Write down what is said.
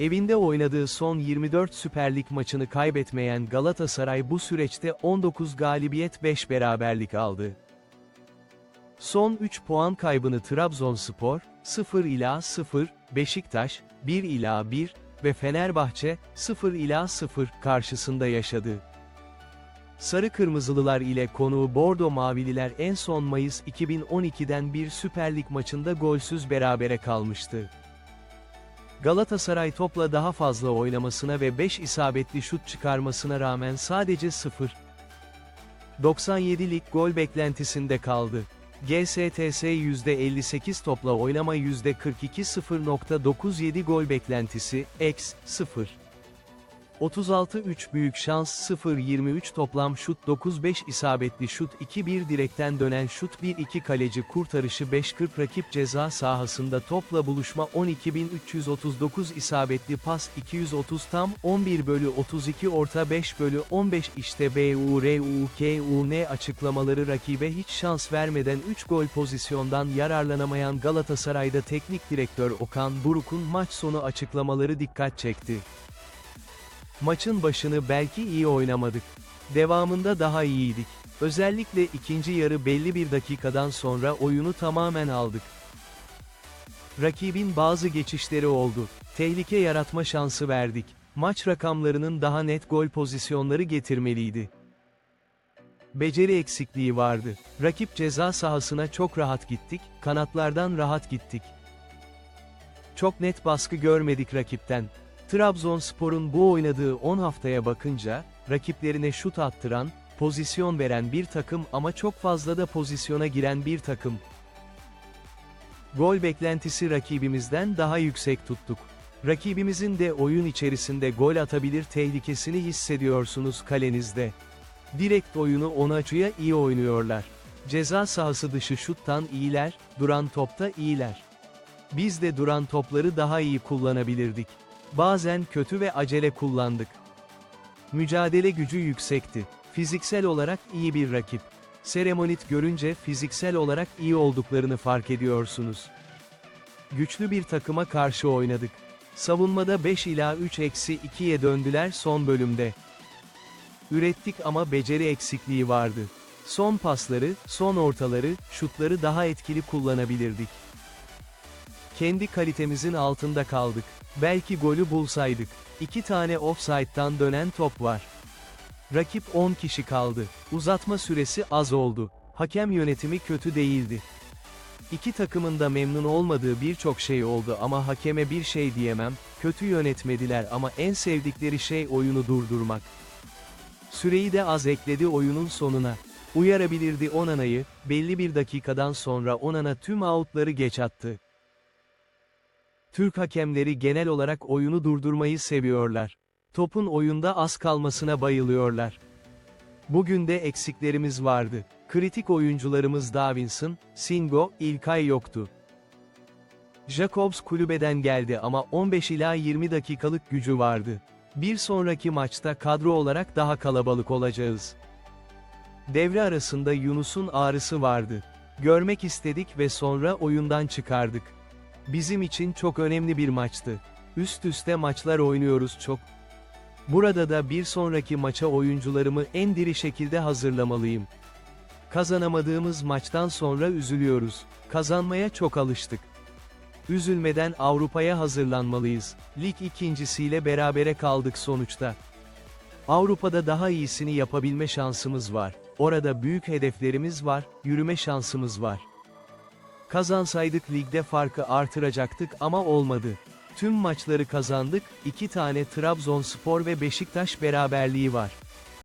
Evinde oynadığı son 24 Süper Lig maçını kaybetmeyen Galatasaray bu süreçte 19 galibiyet 5 beraberlik aldı. Son 3 puan kaybını Trabzonspor, 0 ila 0, Beşiktaş, 1 ila 1 ve Fenerbahçe, 0 ila 0 karşısında yaşadı. Sarı Kırmızılılar ile konuğu Bordo Mavililer en son Mayıs 2012'den bir Süper Lig maçında golsüz berabere kalmıştı. Galatasaray topla daha fazla oynamasına ve 5 isabetli şut çıkarmasına rağmen sadece 0. 97'lik gol beklentisinde kaldı. GSTS %58 topla oynama %42 0.97 gol beklentisi, x 0. 36-3 büyük şans 0-23 toplam şut 9-5 isabetli şut 2-1 direkten dönen şut 1-2 kaleci kurtarışı 5-40 rakip ceza sahasında topla buluşma 12.339 isabetli pas 230 tam 11 bölü 32 orta 5 bölü 15 işte BURUKUN açıklamaları rakibe hiç şans vermeden 3 gol pozisyondan yararlanamayan Galatasaray'da teknik direktör Okan Buruk'un maç sonu açıklamaları dikkat çekti. Maçın başını belki iyi oynamadık. Devamında daha iyiydik. Özellikle ikinci yarı belli bir dakikadan sonra oyunu tamamen aldık. Rakibin bazı geçişleri oldu. Tehlike yaratma şansı verdik. Maç rakamlarının daha net gol pozisyonları getirmeliydi. Beceri eksikliği vardı. Rakip ceza sahasına çok rahat gittik, kanatlardan rahat gittik. Çok net baskı görmedik rakipten. Trabzonspor'un bu oynadığı 10 haftaya bakınca, rakiplerine şut attıran, pozisyon veren bir takım ama çok fazla da pozisyona giren bir takım. Gol beklentisi rakibimizden daha yüksek tuttuk. Rakibimizin de oyun içerisinde gol atabilir tehlikesini hissediyorsunuz kalenizde. Direkt oyunu Onaçu'ya iyi oynuyorlar. Ceza sahası dışı şuttan iyiler, duran topta iyiler. Biz de duran topları daha iyi kullanabilirdik. Bazen kötü ve acele kullandık. Mücadele gücü yüksekti. Fiziksel olarak iyi bir rakip. Seremonit görünce fiziksel olarak iyi olduklarını fark ediyorsunuz. Güçlü bir takıma karşı oynadık. Savunmada 5 ila 3 eksi 2'ye döndüler son bölümde. Ürettik ama beceri eksikliği vardı. Son pasları, son ortaları, şutları daha etkili kullanabilirdik. Kendi kalitemizin altında kaldık. Belki golü bulsaydık. İki tane offside'dan dönen top var. Rakip 10 kişi kaldı. Uzatma süresi az oldu. Hakem yönetimi kötü değildi. İki takımın da memnun olmadığı birçok şey oldu ama hakeme bir şey diyemem, kötü yönetmediler ama en sevdikleri şey oyunu durdurmak. Süreyi de az ekledi oyunun sonuna. Uyarabilirdi Onana'yı, belli bir dakikadan sonra Onana tüm outları geç attı. Türk hakemleri genel olarak oyunu durdurmayı seviyorlar. Topun oyunda az kalmasına bayılıyorlar. Bugün de eksiklerimiz vardı. Kritik oyuncularımız Davinson, Singo, İlkay yoktu. Jacobs kulübeden geldi ama 15 ila 20 dakikalık gücü vardı. Bir sonraki maçta kadro olarak daha kalabalık olacağız. Devre arasında Yunus'un ağrısı vardı. Görmek istedik ve sonra oyundan çıkardık. Bizim için çok önemli bir maçtı. Üst üste maçlar oynuyoruz çok. Burada da bir sonraki maça oyuncularımı en diri şekilde hazırlamalıyım. Kazanamadığımız maçtan sonra üzülüyoruz. Kazanmaya çok alıştık. Üzülmeden Avrupa'ya hazırlanmalıyız. Lig ikincisiyle berabere kaldık sonuçta. Avrupa'da daha iyisini yapabilme şansımız var. Orada büyük hedeflerimiz var, yürüme şansımız var. Kazansaydık ligde farkı artıracaktık ama olmadı. Tüm maçları kazandık, iki tane Trabzonspor ve Beşiktaş beraberliği var.